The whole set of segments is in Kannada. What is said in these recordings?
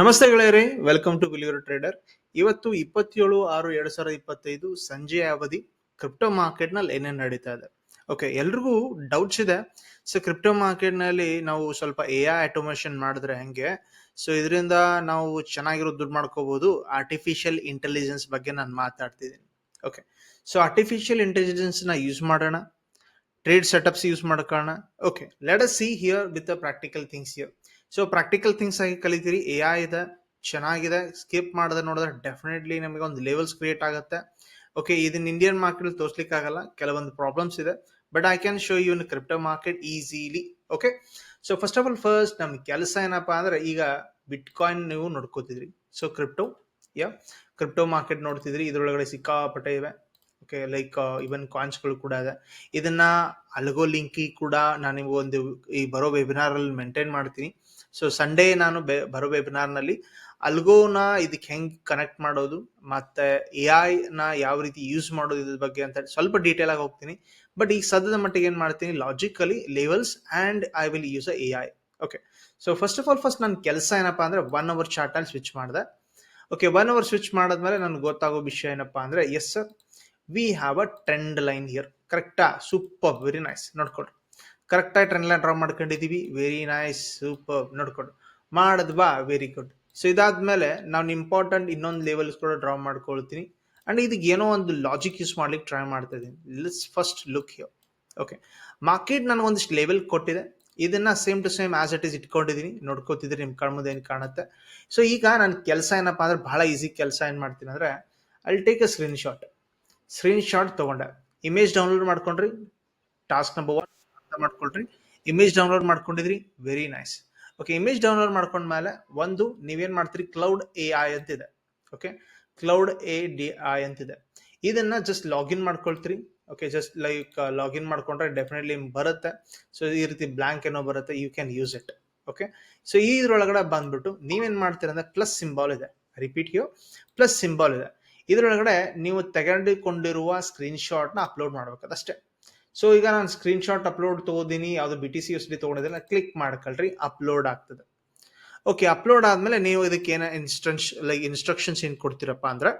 ನಮಸ್ತೆ ಗೆಳೆಯರೇ ವೆಲ್ಕಮ್ ಟು ಬಿಲಿಯರ್ ಟ್ರೇಡರ್ ಇವತ್ತು ಇಪ್ಪತ್ತೇಳು ಆರು ಎರಡ್ ಸಾವಿರದ ಇಪ್ಪತ್ತೈದು ಸಂಜೆಯ ಅವಧಿ ಕ್ರಿಪ್ಟೋ ಮಾರ್ಕೆಟ್ನಲ್ಲಿ ಏನೇನು ನಡೀತಾ ಇದೆ. ಓಕೆ ಎಲ್ರಿಗೂ ಡೌಟ್ಸ್ ಇದೆ. ಸೊ ಕ್ರಿಪ್ಟೋ ಮಾರ್ಕೆಟ್ನಲ್ಲಿ ನಾವು ಸ್ವಲ್ಪ ಎ ಐ ಆಟೋಮೇಷನ್ ಮಾಡಿದ್ರೆ ಹೆಂಗೆ? ಸೊ ಇದರಿಂದ ನಾವು ಚೆನ್ನಾಗಿರೋ ದುಡ್ಡು ಮಾಡ್ಕೋಬಹುದು ಆರ್ಟಿಫಿಷಿಯಲ್ ಇಂಟೆಲಿಜೆನ್ಸ್ ಬಗ್ಗೆ ನಾನು ಮಾತಾಡ್ತಿದ್ದೀನಿ. ಓಕೆ ಸೊ ಆರ್ಟಿಫಿಷಿಯಲ್ ಇಂಟೆಲಿಜೆನ್ಸ್ನ ಯೂಸ್ ಮಾಡೋಣ. Trade setups use ಮಾಡ್ಕೋಣ. Okay let us see here with practical things here so practical things ಆಗಿ ಕಲಿತೀರಿ. ಎ ಐ ಇದೆ, ಚೆನ್ನಾಗಿದೆ. ಸ್ಕಿಪ್ ಮಾಡಿದ್ರೆ ನೋಡಿದ್ರೆ ಡೆಫಿನೆಟ್ಲಿ ನಮಗೆ ಒಂದು ಲೆವೆಲ್ಸ್ ಕ್ರಿಯೇಟ್ ಆಗುತ್ತೆ. ಓಕೆ ಇದನ್ನ ಇಂಡಿಯನ್ ಮಾರ್ಕೆಟ್ ತೋರ್ಸ್ಲಿಕ್ಕೆ ಆಗಲ್ಲ ಕೆಲವೊಂದು ಪ್ರಾಬ್ಲಮ್ಸ್ ಇದೆ. But I can show you in crypto market easily okay so first of all first ನಮ್ಮ ಕೆಲಸ ಏನಪ್ಪಾ ಅಂದ್ರೆ ಈಗ ಬಿಟ್ ಕಾಯಿನ್ ನೀವು ನೋಡ್ಕೋತಿದ್ರಿ. ಸೊ ಕ್ರಿಪ್ಟೋ ಯಾ ಕ್ರಿಪ್ಟೋ ಮಾರ್ಕೆಟ್ ನೋಡ್ತಿದ್ರಿ. ಇದ್ರೊಳಗಡೆ ಸಿಕ್ಕಾಪಟ್ಟೆ ಇವೆ. ಓಕೆ ಲೈಕ್ ಇವನ್ ಕಾಯಿನ್ಸ್ಗಳು ಕೂಡ ಇದೆ. ಇದನ್ನ ಅಲ್ಗೋ ಲಿಂಕಿ ಕೂಡ ನಾನು ಒಂದು ಈ ಬರೋ ವೆಬಿನಾರ್ ಅಲ್ಲಿ ಮೇಂಟೈನ್ ಮಾಡ್ತೀನಿ. ಸೊ ಸಂಡೇ ನಾನು ಬೆ- ಬರೋ ವೆಬಿನಾರ್ನಲ್ಲಿ ಅಲ್ಗೋನ ಇದಕ್ಕೆ ಹೆಂಗೆ ಕನೆಕ್ಟ್ ಮಾಡೋದು, ಮತ್ತು ಎ ಐ ನ ಯಾವ ರೀತಿ ಯೂಸ್ ಮಾಡೋದು ಇದ್ರ ಬಗ್ಗೆ ಅಂತ ಸ್ವಲ್ಪ ಡೀಟೇಲ್ ಆಗಿ ಹೋಗ್ತೀನಿ. ಬಟ್ ಈಗ ಸದ್ಯದ ಮಟ್ಟಿಗೆ ಏನ್ ಮಾಡ್ತೀನಿ logically levels and I will use A I okay so first of all first ನನ್ನ ಕೆಲಸ ಏನಪ್ಪ ಅಂದ್ರೆ ಒನ್ ಅವರ್ ಚಾರ್ಟ್ ಅಲ್ಲಿ ಸ್ವಿಚ್ ಮಾಡಿದೆ. ಓಕೆ ಒನ್ ಅವರ್ ಸ್ವಿಚ್ ಮಾಡಿದ್ಮೇಲೆ ನನ್ಗೆ ಗೊತ್ತಾಗೋ ವಿಷಯ ಏನಪ್ಪ ಅಂದ್ರೆ yes sir we have a trend line here ಕರೆಕ್ಟಾ ಸೂಪರ್ ವೆರಿ ನೈಸ್ ನೋಡ್ಕೊಡ್ರಿ ಕರೆಕ್ಟಾಗಿ ಟ್ರೆಂಡ್ ಲೈನ್ ಡ್ರಾ ಮಾಡ್ಕೊಂಡಿದ್ದೀವಿ. ವೆರಿ ನೈಸ್ ಸೂಪರ್ ನೋಡ್ಕೊಂಡು. ಮಾಡಿದ್ವಾ ವೆರಿ ಗುಡ್ ಸೊ ಇದಾದ್ಮೇಲೆ ನಾನು ಇಂಪಾರ್ಟೆಂಟ್ ಇನ್ನೊಂದು ಲೆವೆಲ್ಸ್ ಕೂಡ ಡ್ರಾ ಮಾಡ್ಕೊಳ್ತೀನಿ. ಅಂಡ್ ಇದಕ್ಕೆ ಏನೋ ಒಂದು ಲಾಜಿಕ್ ಯೂಸ್ ಮಾಡ್ಲಿಕ್ಕೆ ಟ್ರೈ ಮಾಡ್ತಾ ಇದ್ದೀನಿ. Let's first look yo okay market ನನಗೊಂದಿಷ್ಟು level ಕೊಟ್ಟಿದೆ. ಇದನ್ನ same to same as it is ಇಟ್ಕೊಂಡಿದ್ದೀನಿ ನೋಡ್ಕೋತಿದ್ರೆ ನಿಮ್ಮ ಕಣ್ಮುಂದೆ ಏನು ಕಾಣುತ್ತೆ. ಸೊ ಈಗ ನನ್ನ ಕೆಲಸ ಏನಪ್ಪಾ ಅಂದ್ರೆ ಬಹಳ ಈಸಿ ಕೆಲಸ ಏನ್ ಮಾಡ್ತೀನಿ ಅಂದ್ರೆ take a screen shot screen shot ತಗೊಂಡೆ. ಇಮೇಜ್ ಡೌನ್ಲೋಡ್ ಮಾಡ್ಕೊಂಡ್ರಿ. ಟಾಸ್ಕ್ ನಂಬರ್ ಒನ್ ಅರ್ಥ ಮಾಡ್ಕೊಳ್ರಿ. Image download ಮಾಡ್ಕೊಂಡಿದ್ರಿ very nice okay image download ಮಾಡ್ಕೊಂಡ್ಮೇಲೆ ಒಂದು, ನೀವೇನ್ ಮಾಡ್ತೀರಿ? ಕ್ಲೌಡ್ ಎ ಐ ಅಂತಿದೆ. Okay Claude A D I ಅಂತಿದೆ. ಇದನ್ನ ಜಸ್ಟ್ ಲಾಗಿನ್ ಮಾಡ್ಕೊಳ್ತೀರಿ. ಓಕೆ ಜಸ್ಟ್ ಲೈಕ್ ಲಾಗಿನ್ ಮಾಡ್ಕೊಂಡ್ರೆ ಡೆಫಿನೆಟ್ಲಿ ಬರುತ್ತೆ. ಸೊ ಈ ರೀತಿ ಬ್ಲಾಂಕ್ ಏನೋ ಬರುತ್ತೆ you can use it okay so ಇದ್ರೊಳಗಡೆ ಬಂದ್ಬಿಟ್ಟು ನೀವೇನ್ ಮಾಡ್ತೀರ ಅಂದ್ರೆ ಪ್ಲಸ್ ಸಿಂಬಾಲ್ ಇದೆ. ರಿಪೀಟ್ ಯು ಪ್ಲಸ್ ಸಿಂಬಾಲ್ ಇದೆ. ಇದ್ರೊಳಗಡೆ ನೀವು ತೆಗೆದುಕೊಂಡಿರುವ ಸ್ಕ್ರೀನ್ ಶಾಟ್ನ ಅಪ್ಲೋಡ್ ಮಾಡ್ಬೇಕು ಅಷ್ಟೇ. ಸೊ ಈಗ ನಾನು ಸ್ಕ್ರೀನ್ ಶಾಟ್ ಅಪ್ಲೋಡ್ ತಗೋದೀನಿ ಯಾವ್ದು B T C S D ತಗೊಂಡಿದ್ರೆ click ಮಾಡ್ಕೊಳ್ರಿ ಅಪ್ಲೋಡ್ ಆಗ್ತದೆ. ಓಕೆ ಅಪ್ಲೋಡ್ ಆದ್ಮೇಲೆ ನೀವು ಇದಕ್ಕೆ ಏನ ಇನ್ಸ್ಟ್ರಕ್ಷ ಲೈಕ್ ಇನ್ಸ್ಟ್ರಕ್ಷನ್ಸ್ ಏನು ಕೊಡ್ತೀರಪ್ಪ ಅಂದ್ರೆ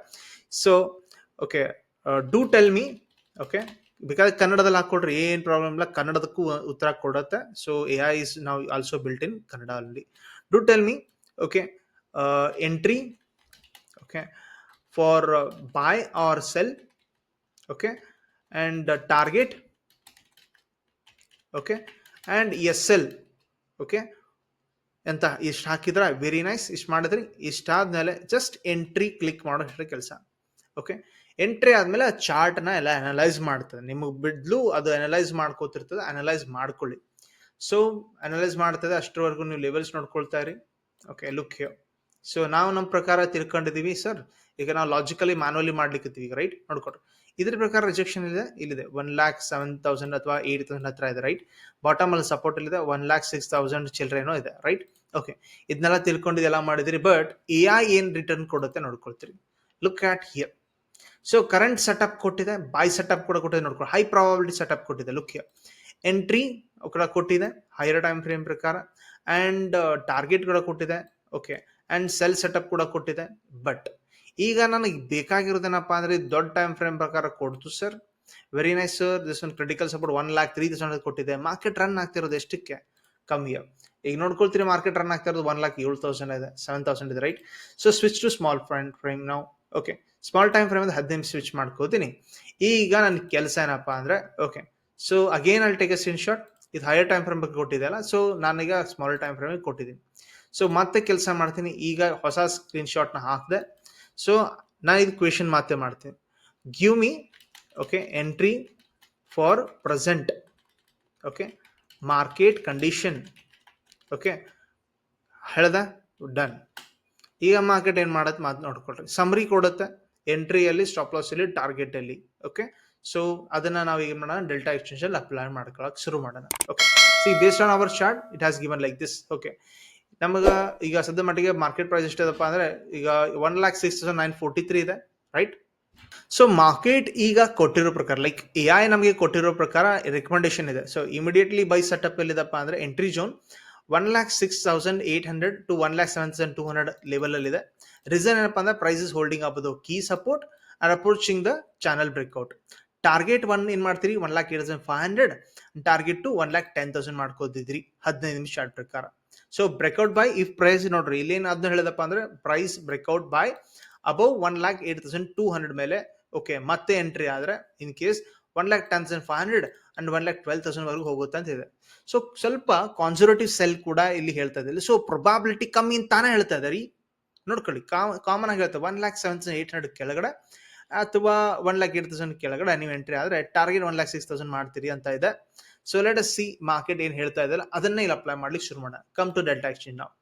so okay do tell me okay because ಕನ್ನಡದಲ್ಲಿ ಹಾಕೊಡ್ರಿ ಏನ್ ಪ್ರಾಬ್ಲಮ್ ಇಲ್ಲ ಕನ್ನಡದಕ್ಕೂ ಉತ್ತರ ಕೊಡುತ್ತೆ. ಸೊ ಎ ಐ ಇಸ್ ನಾವು ಆಲ್ಸೋ ಬಿಲ್ಟ್ ಇನ್ ಕನ್ನಡ ಅಲ್ಲಿ do tell me okay entry okay for buy or sell okay and uh, target and S L okay ಎಂತ? ಇಷ್ಟು ಹಾಕಿದ್ರೆ? ವೆರಿ ನೈಸ್ ಇಷ್ಟು ಮಾಡಿದ್ರಿ. ಇಷ್ಟಾದ್ಮೇಲೆ ಜಸ್ಟ್ ಎಂಟ್ರಿ ಕ್ಲಿಕ್ ಮಾಡೋ ಕೆಲಸ. ಓಕೆ ಎಂಟ್ರಿ ಆದಮೇಲೆ ಆ ಚಾರ್ಟ್ನ ಎಲ್ಲ ಅನಲೈಸ್ ಮಾಡ್ತದೆ. ನಿಮಗೆ ಬಿಡ್ಲು ಅದು ಅನಲೈಸ್ ಮಾಡ್ಕೋತಿರ್ತದೆ. ಅನಲೈಸ್ ಮಾಡ್ಕೊಳ್ಳಿ. ಸೊ ಅನಲೈಸ್ ಮಾಡ್ತದೆ. ಅಷ್ಟರವರೆಗೂ ನೀವು ಲೆವೆಲ್ಸ್ ನೋಡ್ಕೊಳ್ತಾ ಇರಿ. ಓಕೆ ಲುಕ್ ಹಿಯರ್ ಸೊ ನಾವು ನಮ್ಮ ಪ್ರಕಾರ ತಿಳ್ಕೊಂಡಿದ್ದೀವಿ ಸರ್ ಈಗ ನಾವು ಲಾಜಿಕಲಿ ಮ್ಯಾನುವಲಿ ಈಗ ರೈಟ್ ನೋಡ್ಕೊಡ್ರಿ ಇದ್ರ ಪ್ರಕಾರ ರಿಜೆಕ್ಷನ್ ಇದೆ ಇಲ್ಲಿದೆ. ಒನ್ ಲ್ಯಾಕ್ ಸೆವೆನ್ ತೌಸಂಡ್ ಅಥವಾ ಏಟ್ ತೌಸಂಡ್ ಹತ್ರ ಇದೆ ರೈಟ್ ಬಾಟಮ್ ಅಲ್ಲಿ ಸಪೋರ್ಟ್ ಇಲ್ಲಿದೆ. ಒನ್ ಲ್ಯಾಕ್ ಸಿಕ್ಸ್ ತೌಸಂಡ್ ಚಿಲ್ಡ್ರೇನೋ ಇದೆ ರೈಟ್ ಓಕೆ ಇದನ್ನೆಲ್ಲ ತಿಳ್ಕೊಂಡು ಎಲ್ಲ ಮಾಡಿದಿರಿ ಬಟ್ ಎ ಐ ಏನ್ ರಿಟರ್ನ್ ಕೊಡುತ್ತೆ ನೋಡ್ಕೊಳ್ತೀರಿ. Look at here so current setup ಕೊಟ್ಟಿದೆ ಬೈ ಸೆಟಪ್ ಕೂಡ ಕೊಟ್ಟಿದೆ ನೋಡ್ಕೊಳ್ಳಿ ಹೈ ಪ್ರಾಬಬಿಲಿಟಿ ಸೆಟಪ್ ಕೊಟ್ಟಿದೆ. ಲುಕ್ ಹಿಯರ್ ಎಂಟ್ರಿ ಕೂಡ ಕೊಟ್ಟಿದೆ ಹೈಯರ್ ಟೈಮ್ ಫ್ರೇಮ್ ಪ್ರಕಾರ. ಅಂಡ್ ಟಾರ್ಗೆಟ್ ಕೂಡ ಕೊಟ್ಟಿದೆ. ಓಕೆ ಅಂಡ್ ಸೆಲ್ ಸೆಟಪ್ ಕೂಡ ಕೊಟ್ಟಿದೆ ಬಟ್ ಈಗ ನನಗೆ ಬೇಕಾಗಿರೋದೇನಪ್ಪ ಅಂದ್ರೆ ದೊಡ್ಡ ಟೈಮ್ ಫ್ರೇಮ್ ಪ್ರಕಾರ ಕೊಡ್ತು sir very nice sir this ಒಂದು critical support one lakh three thousand ಕೊಟ್ಟಿದೆ. ಮಾರ್ಕೆಟ್ ರನ್ ಆಗ್ತಿರೋದು ಎಷ್ಟಕ್ಕೆ? ಕಮ್ಮಿ ಈಗ ನೋಡ್ಕೊಳ್ತೀರಿ ಮಾರ್ಕೆಟ್ ರನ್ ಆಗ್ತಾ ಇರೋದು ಒನ್ ಲ್ಯಾಕ್ ಏಳು ತೌಸಂಡ್ ಇದೆ ಸೆವೆನ್ ತೌಸಂಡ್ ಇದೆ right so switch to small frame frame ನಾವು ಓಕೆ ಸ್ಮಾಲ್ ಟೈಮ್ ಫ್ರೇಮ್ ಅಂದ್ರೆ ಹದಿನೈದು ಸ್ವಿಚ್ ಮಾಡ್ಕೋತೀನಿ. ಈಗ ನನ್ನ ಕೆಲಸ ಏನಪ್ಪ ಅಂದ್ರೆ ಓಕೆ ಸೊ ಅಗೇನ್ ಅಲ್ಲಿ ಟೇಕ್ ಎ ಸ್ಕ್ರೀನ್ ಶಾಟ್ ಇದು ಹೈಯರ್ ಟೈಮ್ ಫ್ರೇಮ್ ಬಗ್ಗೆ ಕೊಟ್ಟಿದೆ ಅಲ್ಲ? ಸೊ ನಾನೀಗ ಸ್ಮಾಲ್ ಟೈಮ್ ಫ್ರೇಮ್ ಕೊಟ್ಟಿದ್ದೀನಿ. ಸೊ ಮತ್ತೆ ಕೆಲಸ ಮಾಡ್ತೀನಿ. ಈಗ ಹೊಸ ಸ್ಕ್ರೀನ್ ಶಾಟ್ನ ಹಾಕಿದೆ. ಸೊ ನಾನು ಇದು ಕ್ವೆಶನ್ ಮಾತೆ ಮಾಡ್ತೀನಿ. Give me okay entry for present okay market condition okay ಹೇಳ್ದ ಡನ್ ಈಗ ಮಾರ್ಕೆಟ್ ಏನು ಮಾಡತ್ ಮಾತು ನೋಡ್ಕೊಳ್ರಿ. ಸಮರಿ ಕೊಡುತ್ತೆ ಎಂಟ್ರಿಯಲ್ಲಿ ಸ್ಟಾಪ್ ಲಾಸ್ ಅಲ್ಲಿ ಟಾರ್ಗೆಟ್ ಅಲ್ಲಿ ಓಕೆ ಸೊ ಅದನ್ನ ನಾವು ಈಗ ಮಾಡೋಣ ಡೆಲ್ಟಾ ಎಕ್ಸ್ಟೆನ್ಷನ್ ಅಪ್ಲೈ ಮಾಡ್ಕೊಳಕ್ ಶುರು ಮಾಡೋಣ okay see based on our chart it has given like this okay ನಮಗ ಈಗ ಸದ್ಯ ಮಟ್ಟಿಗೆ ಮಾರ್ಕೆಟ್ ಪ್ರೈಸ್ ಎಷ್ಟಿದೆಪ್ಪ ಅಂದ್ರೆ ಈಗ one lakh six thousand nine forty three ಇದೆ ರೈಟ್ ಸೊ ಮಾರ್ಕೆಟ್ ಈಗ ಕೊಟ್ಟಿರೋ ಪ್ರಕಾರ ಲೈಕ್ ಎ ಐ ನಮಗೆ ಕೊಟ್ಟಿರೋ ಪ್ರಕಾರ ರೆಕಮೆಂಡೇಶನ್ ಇದೆ. ಸೊ ಇಮಿಡಿಯೇಟ್ಲಿ ಬೈ ಸೆಟಪ್ ಎಲ್ಲಿದಪ್ಪ ಅಂದ್ರೆ entry zone one lakh six thousand eight hundred to one lakh seven thousand two hundred level ಅಲ್ಲಿ ಇದೆ ರೀಸನ್ ಏನಪ್ಪ ಅಂದ್ರೆ ಪ್ರೈಸಸ್ ಹೋಲ್ಡಿಂಗ್ ಆಗ್ಬೋದು key support and approaching the channel breakout target one ಏನ್ ಮಾಡ್ತೀರಿ? One lakh eight thousand five hundred target to one lakh ten thousand ಮಾಡ್ಕೋತಿದ್ರಿ. ಹದಿನೈದು ನಿಮಿಷ ಪ್ರಕಾರ. So breakout buy if price ನೋಡ್ರಿ ಇಲ್ಲೇನು ಅದನ್ನ ಹೇಳಿದಪ್ಪ ಅಂದ್ರೆ price breakout buy above one lakh eight thousand two hundred ಮೇಲೆ ಓಕೆ ಮತ್ತೆ ಎಂಟ್ರಿ ಆದ್ರೆ in case one lakh ten thousand five hundred and one lakh twelve thousand ವರೆಗೂ ಹೋಗುತ್ತೆ ಅಂತ ಇದೆ. ಸೊ ಸ್ವಲ್ಪ ಕಾನ್ಸರ್ವೇಟಿವ್ ಸೆಲ್ ಕೂಡ ಇಲ್ಲಿ ಹೇಳ್ತಾ ಇದೆ. ಸೊ ಪ್ರೊಬಾಬಿಲಿಟಿ ಕಮ್ಮಿ ಅಂತಾನೆ ಹೇಳ್ತಾ ಇದ್ದಾರೆ ನೋಡ್ಕೊಳ್ಳಿ ಕಾಮನ್ ಆಗಿ ಹೇಳ್ತಾ one lakh seven thousand eight hundred ಕೆಳಗಡೆ ಅಥವಾ ಒನ್ ಲ್ಯಾಕ್ ಏಟ್ ತೌಸಂಡ್ ಕೆಳಗಡೆ ನೀವು ಎಂಟ್ರಿ ಆದ್ರೆ target one lakh six thousand ಮಾಡ್ತೀರಿ ಅಂತ ಇದೆ. So let us see market ಏನ್ ಹೇಳ್ತಾ ಇದೆಯಲ್ಲ ಅದನ್ನ ಇಲ್ಲಿ ಅಪ್ಲೈ ಮಾಡ್ಲಿಕ್ಕೆ ಶುರು ಮಾಡೋಣ. ಕಮ್ ಟು ಡೆಲ್ಟಾ ಎಕ್ಸ್ಚೇಂಜ್ ನಾವು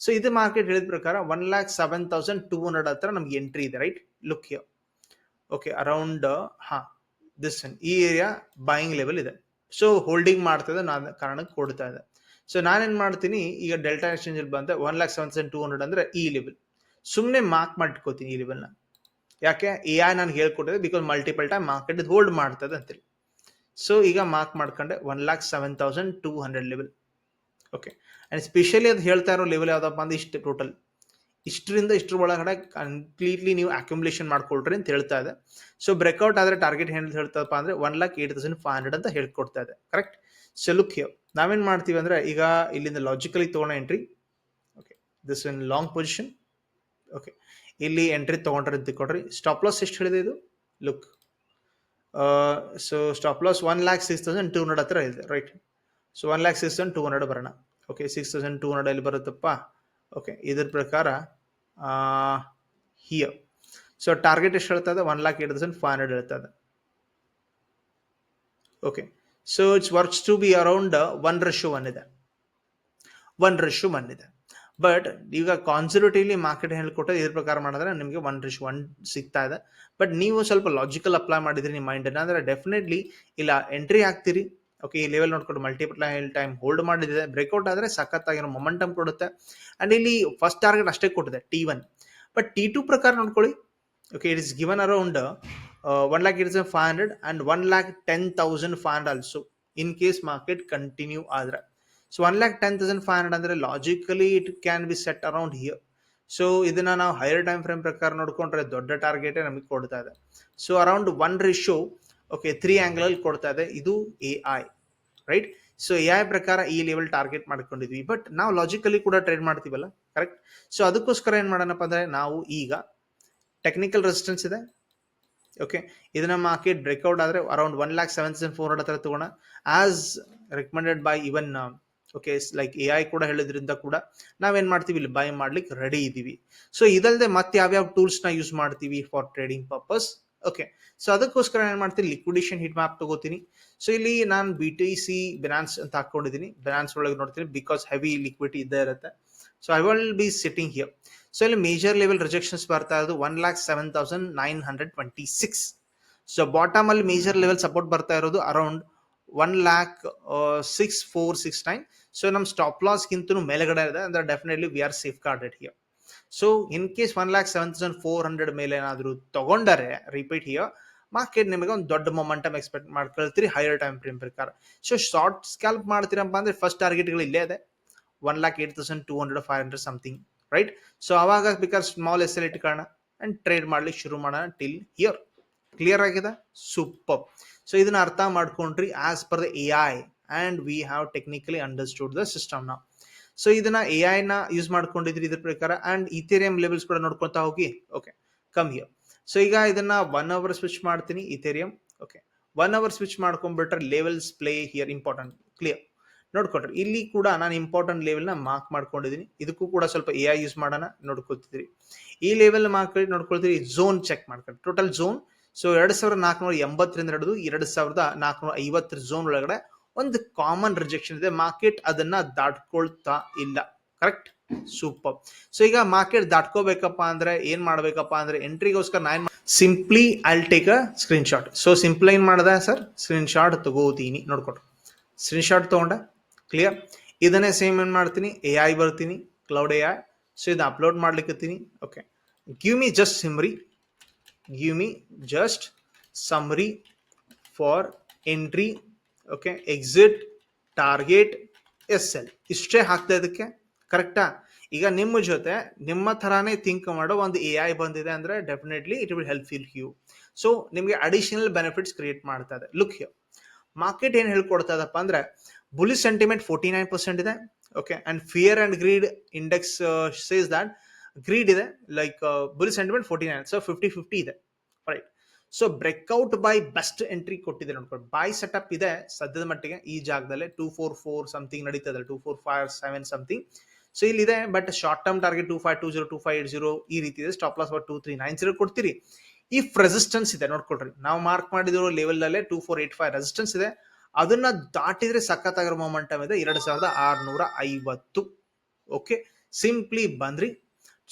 ಸೊ ಇದು ಮಾರ್ಕೆಟ್ ಹೇಳಿದ ಪ್ರಕಾರ one lakh seven thousand two hundred ಹತ್ರ ನಮ್ಗೆ ಎಂಟ್ರಿ ಇದೆ right look here okay around ಹಾ ದಿಸ್ ಈ ಏರಿಯಾ ಬೈಯಿಂಗ್ ಲೆವೆಲ್ ಇದೆ. ಸೊ ಹೋಲ್ಡಿಂಗ್ ಮಾಡ್ತಾ ಇದೆ, ನಾನು ಕಾರಣಕ್ಕೆ ಕೊಡ್ತಾ ಇದೆ. ಸೊ ನಾನೇನ್ ಮಾಡ್ತೀನಿ, ಈಗ ಡೆಲ್ಟಾ ಎಕ್ಸ್ಚೇಂಜ್ ಅಲ್ಲಿ ಬಂದೆ one lakh seven thousand two hundred ಅಂದ್ರೆ ಈ ಲೆವೆಲ್ ಸುಮ್ಮನೆ ಮಾರ್ಕ್ ಮಾಡ್ಕೋತೀನಿ ಈ ಲೆವೆಲ್ನ ಯಾಕೆ? ಎ ಐ ನಾನು ಹೇಳ್ಕೊಟ್ಟಿದೆ because multiple time market hold ಮಾಡ್ತದೆ ಅಂತೇಳಿ ಸೊ ಈಗ ಮಾರ್ಕ್ ಮಾಡ್ಕೊಂಡೆ one lakh seven thousand two hundred level okay and specially ಅದು ಹೇಳ್ತಾ ಇರೋ ಲೆವೆಲ್ ಯಾವುದಪ್ಪ ಅಂದ್ರೆ ಇಷ್ಟು ಟೋಟಲ್ ಇಷ್ಟರಿಂದ ಇಷ್ಟರ ಒಳಗಡೆ ಕಂಪ್ಲೀಟ್ಲಿ ನೀವು ಅಕ್ಯುಮುಲೇಷನ್ ಮಾಡ್ಕೊಳ್ರಿ ಅಂತ ಹೇಳ್ತಾ ಇದೆ. ಸೊ ಬ್ರೇಕ್ಔಟ್ ಆದರೆ ಟಾರ್ಗೆಟ್ ಏನು ಹೇಳ್ತಪ್ಪ ಅಂದ್ರೆ one lakh eight thousand five hundred ಅಂತ ಹೇಳ್ಕೊಡ್ತಾ ಇದೆ. ಕರೆಕ್ಟ್ ಸೊ ಲುಕ್ ಹಿಯರ್ ನಾವೇನು ಮಾಡ್ತೀವಿ ಅಂದರೆ ಈಗ ಇಲ್ಲಿಂದ ಲಾಜಿಕಲಿ ತೊಗೊಂಡ entry okay this in long position okay ಇಲ್ಲಿ ಎಂಟ್ರಿ ತಗೊಂಡ್ರೆ ಕೊಡ್ರಿ. ಸ್ಟಾಪ್ ಲಾಸ್ ಎಷ್ಟು ಹೇಳಿದೆ ಇದು? Look so stop loss one lakh six thousand two hundred ಹತ್ರ ಇದೆ right so one lakh six thousand two hundred ಬರೋಣ. Okay six thousand two hundred ಅಲ್ಲಿ ಬರುತ್ತಪ್ಪ? ಓಕೆ ಇದ್ರ ಪ್ರಕಾರ ಹಿಯರ್ ಸೊ ಟಾರ್ಗೆಟ್ ಎಷ್ಟು ಹೇಳ್ತಾ ಇದೆ one lakh eight thousand five hundred ಹೇಳ್ತಾ ಇದೆ okay so it's works to be around one ratio one ಇದೆ. ಒನ್ ರಶ್ಯೂ ಒನ್ ಇದೆ. ಬಟ್ ಈಗ ಕಾನ್ಸರ್ವೇಟಿವ್ಲಿ ಮಾರ್ಕೆಟ್ ಹೇಳ್ಕೊಟ್ಟು ಇದ್ರ ಪ್ರಕಾರ ಮಾಡಿದ್ರೆ ನಿಮಗೆ ಒನ್ ರಿಶ್ ಒನ್ ಸಿಗ್ತಾ ಇದೆ. ಬಟ್ ನೀವು ಸ್ವಲ್ಪ ಲಾಜಿಕಲ್ ಅಪ್ಲೈ ಮಾಡಿದ್ರಿ ನಿಮ್ಮ ಮೈಂಡ್ ಅಂದ್ರೆ ಡೆಫಿನೆಟ್ಲಿ ಇಲ್ಲ ಎಂಟ್ರಿ ಆಗ್ತೀರಿ ಓಕೆ ಈ ಲೆವೆಲ್ ನೋಡ್ಕೊಂಡು ಮಲ್ಟಿಪಲ್ ಟೈಮ್ ಹೋಲ್ಡ್ ಮಾಡಿದ್ರೆ ಬ್ರೇಕ್ಔಟ್ ಆದರೆ ಸಖತ್ತಾಗಿರೋ ಮೊಮೆಂಟಮ್ ಕೊಡುತ್ತೆ. ಅಂಡ್ ಇಲ್ಲಿ ಫಸ್ಟ್ ಟಾರ್ಗೆಟ್ ಅಷ್ಟೇ ಕೊಟ್ಟಿದೆ T one but T two ಪ್ರಕಾರ ನೋಡ್ಕೊಳ್ಳಿ. Okay it is given around one lakh eight five hundred and one lakh ten thousand five hundred also in case market continue ಆದ್ರೆ. So one lakh ten thousand five hundred ಅಂದರೆ logically it can be set around here so ಇದನ್ನ ನಾವು ಹೈಯರ್ ಟೈಮ್ ಫ್ರೇಮ್ ಪ್ರಕಾರ ನೋಡ್ಕೊಂಡ್ರೆ ದೊಡ್ಡ ಟಾರ್ಗೆಟೇ ನಮಗೆ ಕೊಡ್ತಾ ಇದೆ. So around one ratio okay three ಆ್ಯಂಗಲಲ್ಲಿ ಕೊಡ್ತಾ ಇದೆ. ಇದು A I right so A I ಪ್ರಕಾರ ಈ ಲೆವೆಲ್ ಟಾರ್ಗೆಟ್ ಮಾಡ್ಕೊಂಡಿದ್ವಿ. ಬಟ್ ನಾವು ಲಾಜಿಕಲಿ ಕೂಡ ಟ್ರೇಡ್ ಮಾಡ್ತೀವಲ್ಲ ಕರೆಕ್ಟ್ ಸೊ ಅದಕ್ಕೋಸ್ಕರ ಏನು ಮಾಡೋಣಪ್ಪ ಅಂದರೆ ನಾವು ಈಗ ಟೆಕ್ನಿಕಲ್ ರೆಸಿಸ್ಟೆನ್ಸ್ ಇದೆ. ಓಕೆ ಇದನ್ನ ಮಾರ್ಕೆಟ್ ಬ್ರೇಕ್ಔಟ್ ಆದರೆ around one lakh seven thousand four hundred ಹತ್ರ ತಗೋಣ. As recommended by even okay like A I ಕೂಡ ಹೇಳಿದ್ರಿಂದ ಕೂಡ ನಾವೇನ್ ಮಾಡ್ತೀವಿ? ಇಲ್ಲಿ ಬೈ ಮಾಡ್ಲಿಕ್ಕೆ ರೆಡಿ ಇದೀವಿ. ಸೊ ಇದಲ್ಲದೆ ಮತ್ತೆ ಯಾವ್ಯಾವ ಟೂಲ್ಸ್ನ ಯೂಸ್ ಮಾಡ್ತೀವಿ for trading purpose okay so ಅದಕ್ಕೋಸ್ಕರ ಏನ್ ಮಾಡ್ತೀನಿ? ಲಿಕ್ವಿಡೇಷನ್ ಹಿಟ್ ಮ್ಯಾಪ್ ತಗೋತೀನಿ. ಸೊ ಇಲ್ಲಿ ನಾನು ಬಿ ಟಿ ಸಿ ಬಿನಾನ್ಸ್ ಅಂತ ಹಾಕೊಂಡಿದ್ದೀನಿ ಬಿನಾನ್ಸ್ ಒಳಗೆ ನೋಡ್ತೀನಿ ಬಿಕಾಸ್ ಹೆವಿ ಲಿಕ್ವಿಡಿಟಿ ಇದ್ದೇ ಇರುತ್ತೆ. So I will be sitting here so ಇಲ್ಲಿ ಮೇಜರ್ ಲೆವೆಲ್ ರಿಜೆಕ್ಷನ್ಸ್ ಬರ್ತಾ ಇರೋದು one lakh seven thousand nine hundred twenty six so bottom ಅಲ್ಲಿ ಮೇಜರ್ ಲೆವೆಲ್ ಸಪೋರ್ಟ್ ಬರ್ತಾ ಇರೋದು around one lakh six four six nine so ನಮ್ಮ ಸ್ಟಾಪ್ ಲಾಸ್ಗಿಂತೂ ಮೇಲೆಗಡೆ ಇದೆ. ಅಂದ್ರೆ definitely we are safe it here so in case one lakh seven thousand four hundred ಮೇಲೆ ಏನಾದರೂ ತಗೊಂಡರೆ ರಿಪೀಟ್ ಹಿಯರ್ ಮಾರ್ಕೆಟ್ ನಿಮಗೆ ಒಂದು ದೊಡ್ಡ ಮೊಮೆಂಟಮ್ ಎಕ್ಸ್ಪೆಕ್ಟ್ ಮಾಡ್ಕೊಳ್ತೀರಿ ಹೈಯರ್ ಟೈಮ್ ಫ್ರೇಮ್ ಪ್ರಕಾರ. ಸೊ ಶಾರ್ಟ್ ಸ್ಕ್ಯಾಲ್ಪ್ ಮಾಡ್ತೀರಪ್ಪ ಅಂದ್ರೆ ಫಸ್ಟ್ ಟಾರ್ಗೆಟ್ಗಳು ಇಲ್ಲೇ ಇದೆ. One lakh eight thousand two hundred five hundred something right so ಅವಾಗ ಬೇಕಾದ್ರೆ ಸ್ಮಾಲ್ ಎಸ್ ಎಲ್ ಇಟ್ಕೊಳ್ಳೋಣ ಅಂಡ್ ಟ್ರೇಡ್ ಮಾಡ್ಲಿಕ್ಕೆ ಶುರು ಮಾಡೋಣ ಟಿಲ್ ಹಿಯರ್ ಕ್ಲಿಯರ್ ಆಗಿದೆ? ಸೂಪರ್ ಸೊ ಇದನ್ನ ಅರ್ಥ ಮಾಡ್ಕೊಂಡ್ರಿ as per the A I and we have technically understood the system ನಾವು ಸೊ ಇದನ್ನ ಎ ಐ ನ ಯೂಸ್ ಮಾಡ್ಕೊಂಡಿದ್ರಿ ಇದ್ರ ಪ್ರಕಾರ ಅಂಡ್ ಇಥೇರಿಯಂ ಲೆವೆಲ್ಸ್ ಕೂಡ ನೋಡ್ಕೊತಾ ಹೋಗಿ. ಓಕೆ ಕಮ್ ಹಿಯರ್ ಸೊ ಈಗ ಇದನ್ನ ಒನ್ ಅವರ್ ಸ್ವಿಚ್ ಮಾಡ್ತೀನಿ Ethereum okay one hour switch ಮಾಡ್ಕೊಂಡ್ಬಿಟ್ರೆ levels play here important clear ನೋಡ್ಕೊಟ್ರಿ ಇಲ್ಲಿ ಕೂಡ ನಾನು ಇಂಪಾರ್ಟೆಂಟ್ ಲೆವೆಲ್ನ ಮಾರ್ಕ್ ಮಾಡ್ಕೊಂಡಿದ್ದೀನಿ. ಇದಕ್ಕೂ ಕೂಡ ಸ್ವಲ್ಪ ಎ ಐ ಯೂಸ್ ಮಾಡೋಣ ನೋಡ್ಕೊತಿದ್ರಿ ಈ ಲೆವೆಲ್ ಮಾರ್ಕ್ ನೋಡ್ಕೊಳ್ತೀರಿ ಝೋನ್ ಚೆಕ್ ಮಾಡ್ಕೊಳ್ಳಿ ಟೋಟಲ್ ಝೋನ್ ಸೊ ಎರಡು ಸಾವಿರದ ನಾಲ್ಕುನೂರ ಎಂಬತ್ತರಿಂದ ಹಿಡಿದು ಎರಡು ಸಾವಿರದ ನಾಲ್ಕುನೂರ ಐವತ್ತರ ಝೋನ್ ಒಳಗಡೆ ಒಂದು ಕಾಮನ್ ರಿಜೆಕ್ಷನ್ ಇದೆ. ಮಾರ್ಕೆಟ್ ಅದನ್ನ ದಾಟ್ಕೊಳ್ತಾ ಇಲ್ಲ. ಕರೆಕ್ಟ್ ಸೂಪರ್ ಸೊ ಈಗ ಮಾರ್ಕೆಟ್ ದಾಟ್ಕೋಬೇಕಪ್ಪ ಅಂದ್ರೆ ಏನ್ ಮಾಡ್ಬೇಕಪ್ಪ ಅಂದ್ರೆ ಎಂಟ್ರಿಗೋಸ್ಕರ ನಾ simply I'll take a screenshot so simply ಏನ್ ಮಾಡ್ದೆ ಸರ್ ಸ್ಕ್ರೀನ್ ಶಾಟ್ ತಗೋತೀನಿ. ನೋಡ್ಕೊಟ್ರು ಸ್ಕ್ರೀನ್ ಶಾಟ್ ತಗೊಂಡ. ಕ್ಲಿಯರ್ ಇದನ್ನೇ ಸೇಮ್ ಏನ್ ಮಾಡ್ತೀನಿ? ಎ ಐ ಬರ್ತೀನಿ. ಕ್ಲೌಡ್ ಎ ಐ ಸೊ ಇದನ್ನ upload ಮಾಡ್ಲಿಕ್ಕತ್ತೀನಿ okay give me just summary give me just summary for entry okay, exit, target S L ಇಷ್ಟೇ ಹಾಕ್ತಾ ಇದಕ್ಕೆ ಕರೆಕ್ಟಾ ಈಗ ನಿಮ್ಮ ಜೊತೆ ನಿಮ್ಮ ಥರಾನೇ ಥಿಂಕ್ ಮಾಡೋ ಒಂದು ಎ ಐ ಬಂದಿದೆ ಅಂದರೆ definitely it will help feel you so ನಿಮಗೆ ಅಡಿಷನಲ್ ಬೆನಿಫಿಟ್ಸ್ ಕ್ರಿಯೇಟ್ ಮಾಡ್ತಾ ಇದೆ. ಲುಕ್ ಯು ಮಾರ್ಕೆಟ್ ಏನು ಹೇಳ್ಕೊಡ್ತಾ ಇದಪ್ಪ ಅಂದರೆ bull sentiment forty nine percent ಇದೆ okay and fear and greed index says that greed ಇದೆ like bull sentiment forty nine so fifty fifty ಇದೆ. Right so breakout buy best entry ಕೊಟ್ಟಿದೆ ನೋಡ್ಕೊಳ್ಳಿ. ಬೈ ಸೆಟಪ್ ಇದೆ, ಸದ್ಯದ ಮಟ್ಟಿಗೆ ಈ ಜಾಗದಲ್ಲೇ ಟೂ ಫೋರ್ ಫೋರ್ ಸಮಥಿಂಗ್ ನಡೀತದೆ two four five seven something so ಇಲ್ಲಿದೆ but short term target two five two zero two five eight zero ಈ ರೀತಿ ಇದೆ. Stop loss two three nine zero ಕೊಡ್ತೀರಿ. ಇಫ್ ರೆಸಿಸ್ಟೆನ್ಸ್ ಇದೆ, ನೋಡ್ಕೊಳ್ರಿ. ನಾವು ಮಾರ್ಕ್ ಮಾಡಿದಿರೋ ಲೆವೆಲ್ ಅಲ್ಲೇ two four eight five resistance ಇದೆ. ಅದನ್ನ ದಾಟಿದ್ರೆ ಸಖತ್ತಾಗಿರೋ ಮೊಮೆಂಟಮ್ ಇದೆ, ಎರಡು ಸಾವಿರದ ಆರ್ನೂರ ಐವತ್ತು. ಓಕೆ ಸಿಂಪ್ಲಿ ಬಂದ್ರಿ.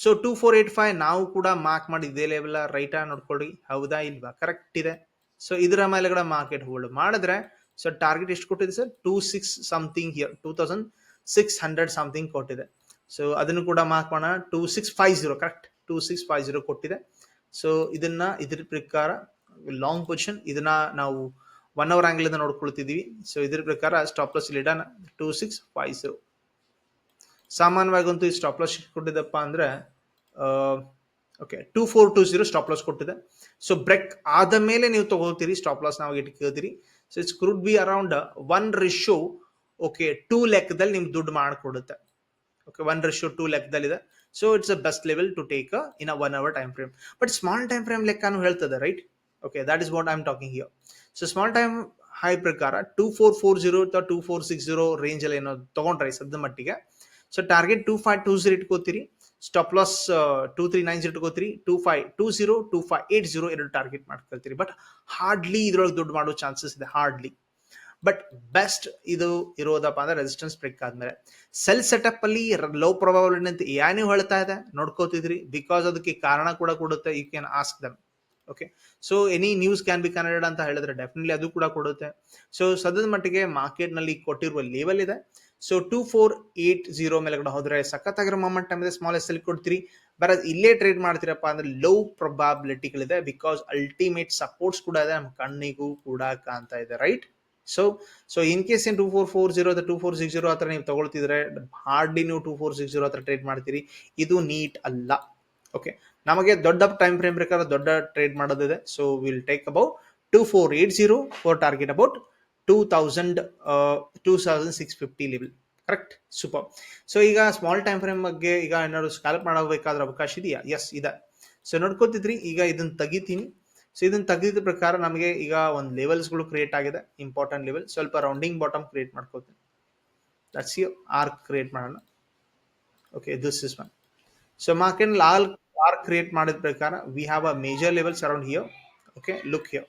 So two four eight five ನಾವು ಕೂಡ ಮಾರ್ಕ್ ಮಾಡಿ ಇದೇ ಲೆವೆಲ್ ರೈಟಾ ನೋಡ್ಕೊಳ್ಳಿ. ಹೌದಾ ಇಲ್ವಾ? ಕರೆಕ್ಟ್ ಇದೆ. ಸೊ ಇದರ ಮೇಲೆಗಡೆ ಮಾರ್ಕೆಟ್ ಹೋಲ್ಡ್ ಮಾಡಿದ್ರೆ ಸೊ ಟಾರ್ಗೆಟ್ ಎಷ್ಟು ಕೊಟ್ಟಿದೆ sir two six something here two thousand six hundred something ಕೊಟ್ಟಿದೆ. ಸೊ ಅದನ್ನು ಕೂಡ ಮಾರ್ಕ್ ಮಾಡೋಣ. Two six five zero correct two six five zero ಕೊಟ್ಟಿದೆ. ಸೊ ಇದನ್ನ ಇದ್ರ ಪ್ರಕಾರ ಲಾಂಗ್ ಪೊಸಿಷನ್ ಇದನ್ನ ನಾವು ಒನ್ ಅವರ್ ಆಂಗಲ್ ಇಂದ ನೋಡ್ಕೊಳ್ತಿದೀವಿ ಸೊ ಇದ್ರ ಪ್ರಕಾರ ಸ್ಟಾಪ್ ಲಾಸ್ ಇಡೋಣ ಟೂ ಸಿಕ್ಸ್ ಫೈವ್ ಜೀರೋ ಸಾಮಾನ್ಯವಾಗಂತೂ ಈ ಸ್ಟಾಪ್ ಲಾಸ್ ಕೊಟ್ಟಿದ್ದಪ್ಪ ಅಂದ್ರೆ okay two four two zero stop loss ಕೊಟ್ಟಿದೆ. ಸೊ ಬ್ರೇಕ್ ಆದ ಮೇಲೆ ನೀವು ತಗೋತೀರಿ ಸ್ಟಾಪ್ ಲಾಸ್ ನಾವು ಇಟ್ಕೋತೀರಿ so it's could be around one ratio okay two ಲೆಕ್ಕದಲ್ಲಿ ನಿಮ್ಗೆ ದುಡ್ಡು ಮಾಡಿಕೊಡುತ್ತೆ. Okay one ratio two ಲೆಕ್ಕದಲ್ಲಿದೆ. So it's a best level to take in a one hour time frame but small time frame ಲೆಕ್ಕನೂ ಹೇಳ್ತದೆ right okay that is what I am talking here so small time high ಪ್ರಕಾರ ಟೂ ಫೋರ್ ಫೋರ್ ಜೀರೋ ಅಥವಾ two four six zero range ಅಲ್ಲಿ ಏನೋ ತಗೊಂಡ್ರೆ ಸದ್ದ ಮಟ್ಟಿಗೆ so target two five two zero ಇಟ್ಕೋತೀರಿ stop loss two three nine zero ಇಟ್ಕೋತೀರಿ two five two zero two five eight zero ಎರಡು ಟಾರ್ಗೆಟ್ ಮಾಡ್ಕೊಳ್ತೀರಿ. ಬಟ್ ಹಾರ್ಡ್ಲಿ ಇದ್ರೊಳಗೆ ದುಡ್ಡು ಮಾಡೋ ಚಾನ್ಸಸ್ ಇದೆ ಹಾರ್ಡ್ಲಿ ಬಟ್ ಬೆಸ್ಟ್ ಇದು ಇರೋದಪ್ಪ ಅಂದ್ರೆ ರೆಸಿಸ್ಟೆನ್ಸ್ ಬ್ರೇಕ್ ಆದ್ಮೇಲೆ. ಸೆಲ್ ಸೆಟಪ್ ಅಲ್ಲಿ ಲೋ ಪ್ರೊಬಾಬಿಲಿಟಿ ಅಂತ ಏನು ಹೇಳ್ತಾ ಇದೆ, ನೋಡ್ಕೋತಿದ್ರಿ. ಬಿಕಾಸ್ ಅದಕ್ಕೆ ಕಾರಣ ಕೂಡ ಕೊಡುತ್ತೆ you can ask them okay so any news can be Kannada ಅಂತ ಹೇಳಿದ್ರೆ ಡೆಫಿನೆಟ್ಲಿ ಅದು ಕೂಡ ಕೊಡುತ್ತೆ. ಸೊ ಸದ್ಯದ ಮಟ್ಟಿಗೆ ಮಾರ್ಕೆಟ್ನಲ್ಲಿ ಕೊಟ್ಟಿರುವ ಲೆವೆಲ್ ಇದೆ. So two four eight zero ಮೇಲೆಗಡೆ ಹೋದ್ರೆ ಸಖತ್ತಾಗಿರೋ ಮೊಮೆಂಟ್ ಇದೆ ಸ್ಮಾಲ್ ಎಸ್ ಅಲ್ಲಿ ಕೊಡ್ತೀರಿ. ಬರ ಇಲ್ಲೇ ಟ್ರೇಡ್ ಮಾಡ್ತೀರಪ್ಪ ಅಂದ್ರೆ ಲೋ ಪ್ರೊಬಾಬಿಲಿಟಿಗಳಿದೆ ಬಿಕಾಸ್ ಅಲ್ಟಿಮೇಟ್ ಸಪೋರ್ಟ್ಸ್ ಕೂಡ ಇದೆ ನಮ್ಮ ಕಣ್ಣಿಗೂ ಕೂಡ ಕಾಣ್ತಾ ಇದೆ right so so in case ಏನ್ two four four zero two four six zero ಹತ್ರ ನೀವು ತಗೊಳ್ತಿದ್ರೆ ಹಾರ್ಡ್ಲಿ ನೀವು ಟೂ ಫೋರ್ ಸಿಕ್ಸ್ ಜೀರೋ ಹತ್ರ ಟ್ರೇಡ್ ಮಾಡ್ತೀರಿ. ಇದು ನೀಟ್ ಅಲ್ಲ. ಓಕೆ ನಮಗೆ ದೊಡ್ಡ ಟೈಮ್ ಫ್ರೇಮ್ ಪ್ರಕಾರ ದೊಡ್ಡ ಟ್ರೇಡ್ ಮಾಡೋದಿದೆ. So will take about two four eight zero four target about two thousand two thousand six fifty level correct super so ಈಗ ಸ್ಮಾಲ್ ಟೈಮ್ ಫ್ರೇಮ್ ಬಗ್ಗೆ ಈಗ ಏನಾದ್ರು ಸ್ಕ್ಯಾಲ್ಪ್ ಮಾಡಬೇಕಾದ್ರೆ ಅವಕಾಶ ಇದೆಯಾ? ಎಸ್ ಇದೆ. ಸೊ ನೋಡ್ಕೋತಿದ್ರಿ, ಈಗ ಇದನ್ನ ತೆಗಿತೀನಿ. ಸೊ ಇದನ್ನ ತೆಗೆದ ಪ್ರಕಾರ ನಮಗೆ ಈಗ ಒಂದು ಲೆವೆಲ್ಸ್ಗಳು ಕ್ರಿಯೇಟ್ ಆಗಿದೆ. ಇಂಪಾರ್ಟೆಂಟ್ ಲೆವೆಲ್ ಸ್ವಲ್ಪ ರೌಂಡಿಂಗ್ ಬಾಟಮ್ ಕ್ರಿಯೇಟ್ ಮಾಡ್ಕೋತೀನಿ. ದಟ್ಸ್ ಯು ಆರ್ಕ್ ಕ್ರಿಯೇಟ್ ಮಾಡೋಣ. Okay this is one so market Lal arc create ಮಾಡಿದ ಪ್ರಕಾರ we have a major levels around here okay look here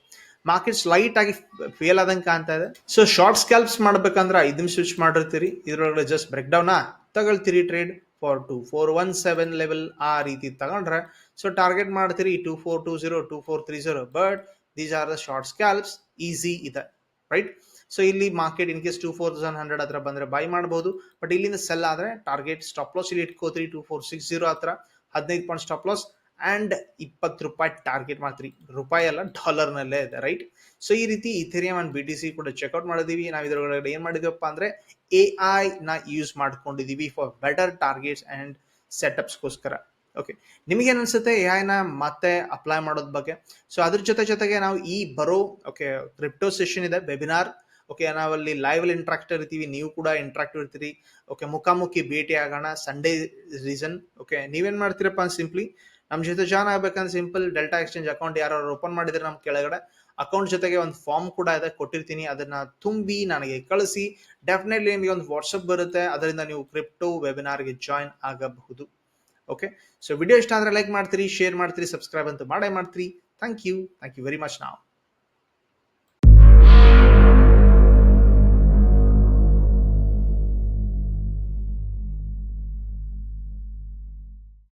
market light ಆಗಿ ಫೇಲ್ ಆದಂಗೆ ಕಾಣ್ತಾ ಇದೆ. ಸೊ ಶಾರ್ಟ್ ಸ್ಕ್ಯಾಲ್ಪ್ಸ್ ಮಾಡ್ಬೇಕಂದ್ರೆ ಇದನ್ನ ಸ್ವಿಚ್ ಮಾಡಿರ್ತೀರಿ. ಇದ್ರೊಳಗಡೆ just break down ತಗೊಳ್ತೀರಿ trade for two four one seven level ಆ ರೀತಿ ತಗೊಂಡ್ರೆ. ಸೊ ಟಾರ್ಗೆಟ್ ಮಾಡ್ತೀರಿ two four two zero two four three zero but these are the short scalps easy ಇದೆ ರೈಟ್ ಸೊ ಇಲ್ಲಿ market in case two four thousand hundred ಹತ್ರ ಬಂದ್ರೆ ಬೈ ಮಾಡಬಹುದು ಬಟ್ ಇಲ್ಲಿಂದ ಸೆಲ್ ಆದ್ರೆ ಟಾರ್ಗೆಟ್ ಸ್ಟಾಪ್ ಲಾಸ್ ಇಲ್ಲಿ ಇಟ್ಕೋತೀರಿ. ಟೂ ಫೋರ್ ಸಿಕ್ಸ್ ಜೀರೋ ಹತ್ರ. ಹದಿನೈದು ಪಾಯಿಂಟ್ ಸ್ಟಾಪ್ ಲಾಸ್ ಅಂಡ್ ಇಪ್ಪತ್ತು ರೂಪಾಯಿ ಟಾರ್ಗೆಟ್ ಮಾಡ್ತೀರಿ. ರೂಪಾಯಿ ಅಲ್ಲ ಡಾಲರ್ನಲ್ಲೇ ಇದೆ ರೈಟ್ ಸೊ ಈ ರೀತಿ Ethereum and B T C ಕೂಡ ಚೆಕ್ಔಟ್ ಮಾಡಿದೀವಿ. ನಾವು ಇದರೊಳಗಡೆ ಏನ್ ಮಾಡಿದೀವಪ್ಪ ಅಂದ್ರೆ ಎ ಐ ನ ಯೂಸ್ ಮಾಡ್ಕೊಂಡಿದೀವಿ ಫಾರ್ ಬೆಟರ್ ಟಾರ್ಗೆಟ್ಸ್ ಆ್ಯಂಡ್ ಸೆಟಪ್ಸ್ಗೋಸ್ಕರ ಓಕೆ ನಿಮಗೇನು ಅನ್ಸುತ್ತೆ? ಎ ಐ ನ ಮತ್ತೆ ಅಪ್ಲೈ ಮಾಡೋದ್ ಬಗ್ಗೆ? ಸೊ ಅದ್ರ ಜೊತೆ ಜೊತೆಗೆ ನಾವು ಈ ಬರೋ ಓಕೆ ಕ್ರಿಪ್ಟೋ ಸೆಷನ್ ಇದೆ ವೆಬಿನಾರ್ ಓಕೆ ನಾವಲ್ಲಿ ಲೈವ್ ಅಲ್ಲಿ ಇಂಟ್ರಾಕ್ಟ್ ಇರ್ತೀವಿ. ನೀವು ಕೂಡ ಇಂಟ್ರಾಕ್ಟ್ ಇರ್ತೀರಿ. ಓಕೆ ಮುಖಾಮುಖಿ ಭೇಟಿ ಆಗೋಣ ಸಂಡೇ ರೀಸನ್ ಓಕೆ ನೀವೇನ್ ಮಾಡ್ತೀರಪ್ಪ ಸಿಂಪ್ಲಿ ನಮ್ಮ ಜೊತೆ ಜಾಯ್ನ್ ಆಗ್ಬೇಕಂದ್ರೆ ಸಿಂಪಲ್ ಡೆಲ್ಟಾ ಎಕ್ಸ್ಚೇಂಜ್ ಅಕೌಂಟ್ ಯಾರು ಓಪನ್ ಮಾಡಿದ್ರೆ ನಮ್ಮ ಕೆಳಗಡೆ ಅಕೌಂಟ್ ಜೊತೆಗೆ ಒಂದು ಫಾರ್ಮ್ ಕೂಡ ಇದೆ, ಕೊಟ್ಟಿರ್ತೀನಿ. ಅದನ್ನ ತುಂಬಿ ನನಗೆ ಕಳಿಸಿ. ಡೆಫಿನೆಟ್ಲಿ ನಿಮಗೆ ಒಂದು ವಾಟ್ಸಪ್ ಬರುತ್ತೆ. ಅದರಿಂದ ನೀವು ಕ್ರಿಪ್ಟೋ ವೆಬಿನಾರ್ಗೆ ಜಾಯ್ನ್ ಆಗಬಹುದು. ಓಕೆ ಸೊ ವಿಡಿಯೋ ಇಷ್ಟ ಆದ್ರೆ ಲೈಕ್ ಮಾಡ್ತೀರಿ ಶೇರ್ ಮಾಡ್ತೀರಿ ಸಬ್ಸ್ಕ್ರೈಬ್ ಅಂತ ಮಾಡೇ ಮಾಡ್ತೀರಿ. Thank you thank you very much ನಾವು